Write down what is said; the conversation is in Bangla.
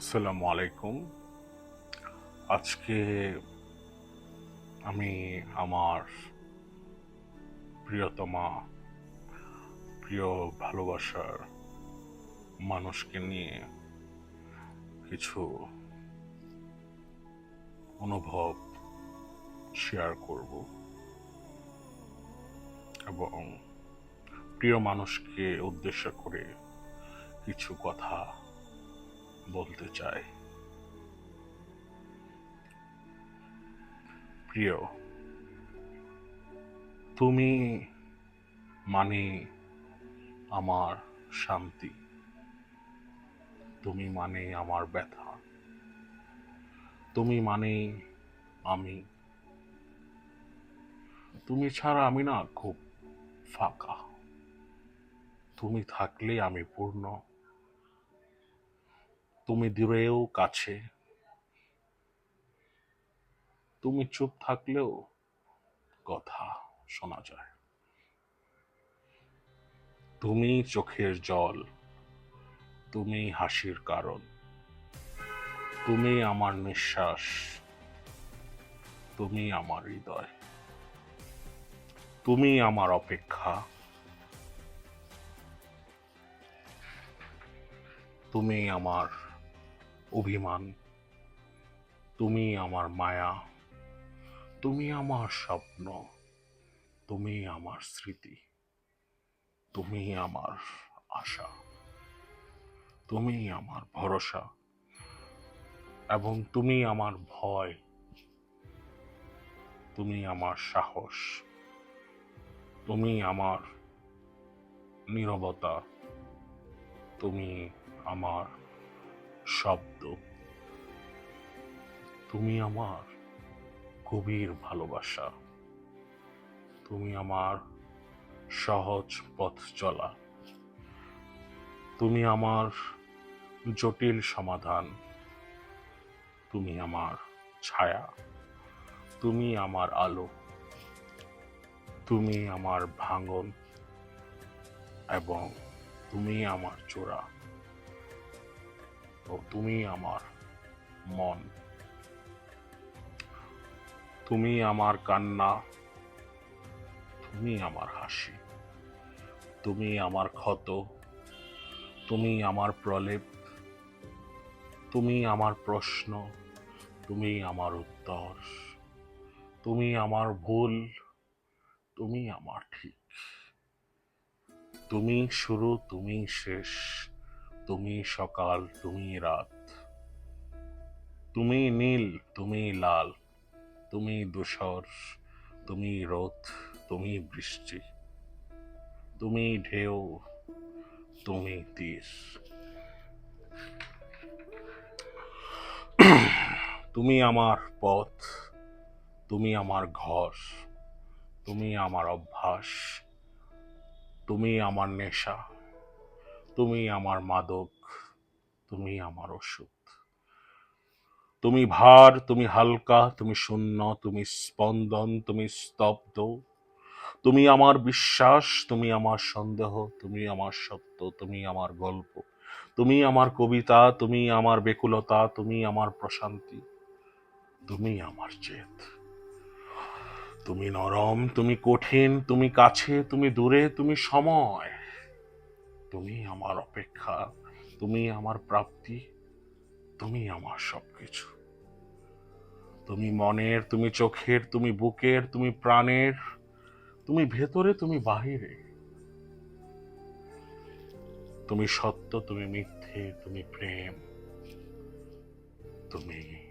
আসসালামু আলাইকুম। আজকে আমি আমার প্রিয়তমা, প্রিয় ভালোবাসার মানুষকে নিয়ে কিছু অনুভব শেয়ার করব এবং প্রিয় মানুষকে উদ্দেশ্য করে কিছু কথা বলতে চাই। প্রিয়, তুমি মানে আমার শান্তি। তুমি মানে আমার ব্যথা। তুমি মানে আমি। তুমি ছাড়া আমি না খুব ফাঁকা। তুমি থাকলে আমি পূর্ণ। তুমি দূরেও কাছে। তুমি চুপ থাকলেও কথা শোনা যায়। তুমি চোখের জল, তুমি হাসির কারণ, তুমি আমার নিঃশ্বাস, তুমি আমার হৃদয়, তুমি আমার অপেক্ষা। তুমি আমার অভিমান। তুমি আমার মায়া, তুমি আমার স্বপ্ন, তুমি আমার স্মৃতি, তুমি আমার আশা, তুমি আমার ভরসা এবং তুমি আমার ভয়, তুমি আমার সাহস, তুমি আমার নীরবতা, তুমি আমার শব্দ। তুমি আমার গভীর ভালোবাসা। তুমি আমার সহজ পথ চলা। তুমি আমার জটিল সমাধান। তুমি আমার ছায়া। তুমি আমার আলো। তুমি আমার ভাঙন। এবং তুমি আমার ও তুমি আমার মন। তুমি আমার কান্না, তুমি আমার হাসি, তুমি আমার ক্ষত, তুমি আমার প্রলেপ, তুমি আমার প্রশ্ন, তুমি আমার উত্তর, তুমি আমার ভুল, তুমি আমার ঠিক। তুমি শুরু, তুমি শেষ। তুমি সকাল, তুমি রাত। তুমি নীল, তুমি লাল। তুমি ধূসর, তুমি রোদ, তুমি বৃষ্টি। তুমি ঢেউ, তুমি তীর। তুমি আমার পথ, তুমি আমার ঘর, তুমি আমার অভ্যাস, তুমি আমার নেশা। তুমি আমার মাদক তুমি আমার ওষুধ তুমি ভার তুমি হালকা তুমি শূন্য তুমি স্পন্দন তুমি স্তব্ধ তুমি আমার বিশ্বাস তুমি আমার সন্দেহ তুমি আমার সত্য তুমি আমার গল্প তুমি আমার কবিতা তুমি আমার বেকুলতা তুমি আমার প্রশান্তি তুমি আমার জেদ তুমি নরম তুমি কঠিন তুমি কাছে তুমি দূরে তুমি সময় তুমি আমার অপেক্ষা, তুমি আমার প্রাপ্তি, তুমি আমার সবকিছু। তুমি মনের, তুমি চোখের, তুমি বুকের, তুমি প্রাণের, তুমি ভেতরে, তুমি বাহিরে। তুমি সত্য, তুমি মিথ্যে, তুমি প্রেম, তুমি